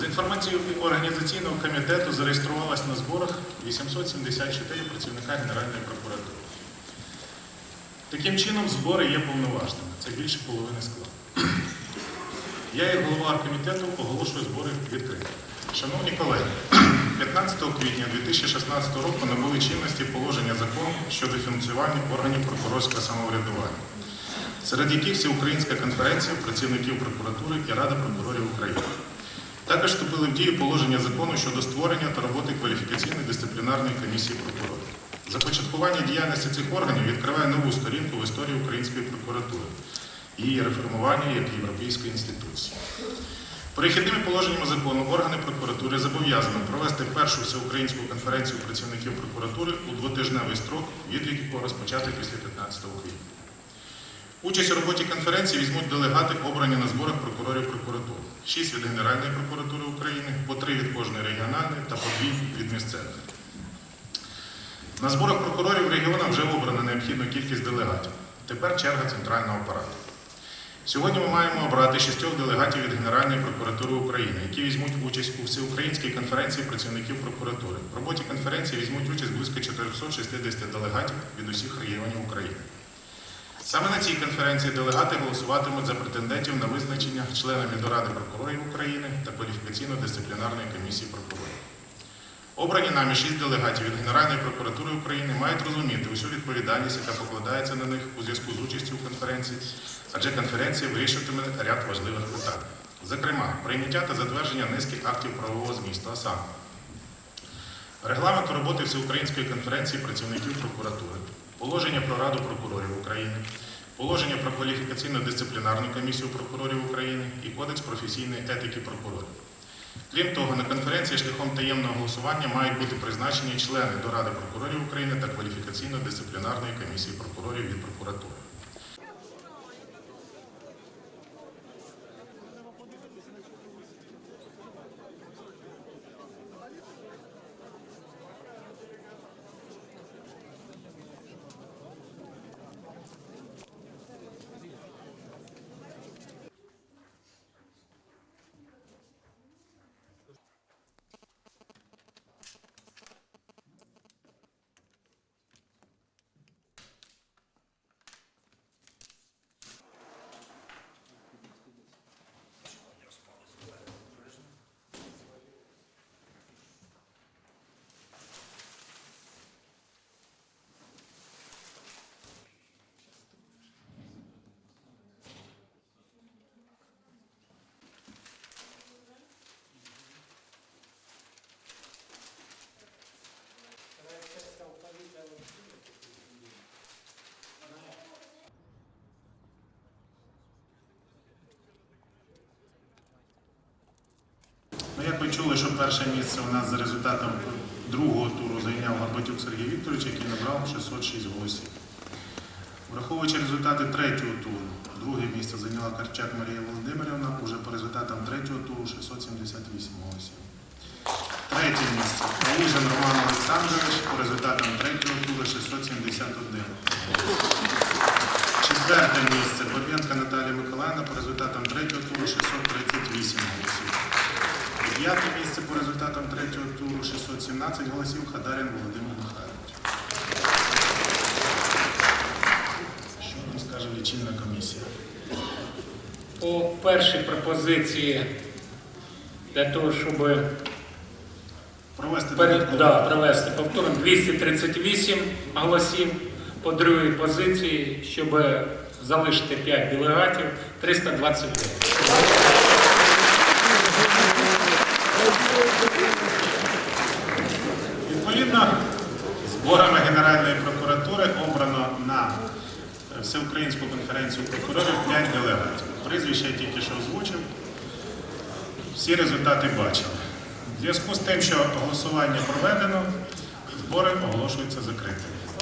За інформацією організаційного комітету зареєструвалось на зборах 874 працівника Генеральної прокуратури. Таким чином, збори є повноважними. Це більше половини складу. Я, як голова комітету, оголошую збори відкритими. Шановні колеги, 15 квітня 2016 року набули чинності положення закону щодо функціонування органів прокурорського самоврядування, серед яких Всеукраїнська конференція працівників прокуратури і Рада прокурорів України. Також вступили в дію положення закону щодо створення та роботи кваліфікаційної дисциплінарної комісії прокурорів. Започаткування діяльності цих органів відкриває нову сторінку в історії української прокуратури і її реформування як європейської інституції. Перехідними положеннями закону органи прокуратури зобов'язані провести першу всеукраїнську конференцію працівників прокуратури у двотижневий строк, відлік якого розпочати після 15 квітня. Участь у роботі конференції візьмуть делегати, обрані на зборах прокурорів прокуратури. Шість від Генеральної прокуратури України, по три від кожної регіональної та по дві від місцевих. На зборах прокурорів регіону вже обрана необхідна кількість делегатів. Тепер черга центрального апарату. Сьогодні ми маємо обрати шістьох делегатів від Генеральної прокуратури України, які візьмуть участь у всеукраїнській конференції працівників прокуратури. В роботі конференції візьмуть участь близько 460 делегатів від усіх регіонів України. Саме на цій конференції делегати голосуватимуть за претендентів на визначення членами до Ради прокурорів України та кваліфікаційно-дисциплінарної комісії прокурорів. Обрані нами шість делегатів від Генеральної прокуратури України мають розуміти усю відповідальність, яка покладається на них у зв'язку з участю у конференції, адже конференція вирішуватиме ряд важливих питань. Зокрема, прийняття та затвердження низки актів правового змісту, а саме регламенту роботи Всеукраїнської конференції працівників прокуратури, положення про Раду прокурорів України, положення про кваліфікаційно-дисциплінарну комісію прокурорів України і Кодекс професійної етики прокурорів. Крім того, на конференції шляхом таємного голосування мають бути призначені члени до Ради прокурорів України та кваліфікаційно-дисциплінарної комісії прокурорів від прокуратури. Ну, чули, що перше місце у нас за результатом другого туру зайняв Горбатюк Сергій Вікторович, який набрав 606 голосів. Враховуючи результати третього туру, друге місце зайняла Карчак Марія Володимирівна, уже по результатам третього туру 678 голосів. Третє місце Калужин Роман Олександрович по результатам третього туру 671. Четверте місце Бабенка Наталія Миколаївна по результатам третього туру 638 голосів. П'яте місце по результатам третього туру 617 голосів Хадарин Володимир Михайлович. Що нам скаже лічильна комісія? По першій пропозиції для того, щоб Провести перед, да, провести повторно 238 голосів. По другій позиції, щоб залишити 5 делегатів, 329. Відповідно, зборами Генеральної прокуратури обрано на е, Всеукраїнську конференцію прокурорів 5 делегатів. Прізвище я тільки що озвучив. Всі результати бачили. В зв'язку з тим, що голосування проведено, збори оголошуються закритими.